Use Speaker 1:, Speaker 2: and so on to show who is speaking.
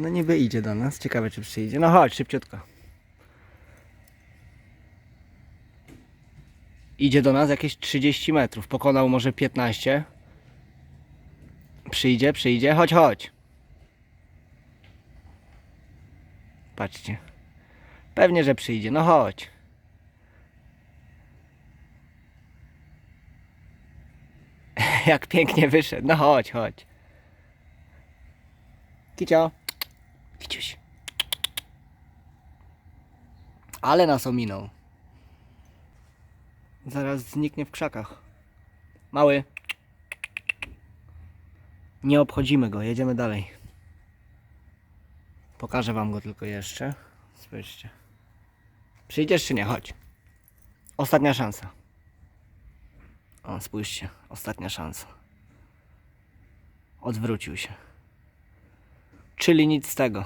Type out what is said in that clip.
Speaker 1: No niby idzie do nas. Ciekawe czy przyjdzie. No chodź, szybciutko. Idzie do nas jakieś 30 metrów. Pokonał może 15. Przyjdzie, przyjdzie. Chodź, chodź. Patrzcie. Pewnie, że przyjdzie. No chodź. Jak pięknie wyszedł. No chodź, chodź. Kicio. Ale nas ominął. Zaraz zniknie w krzakach. Mały. Nie obchodzimy go, jedziemy dalej. Pokażę wam go tylko jeszcze. Spójrzcie. Przyjdziesz czy nie? Chodź. Ostatnia szansa. O, spójrzcie. Ostatnia szansa. Odwrócił się. Czyli nic z tego.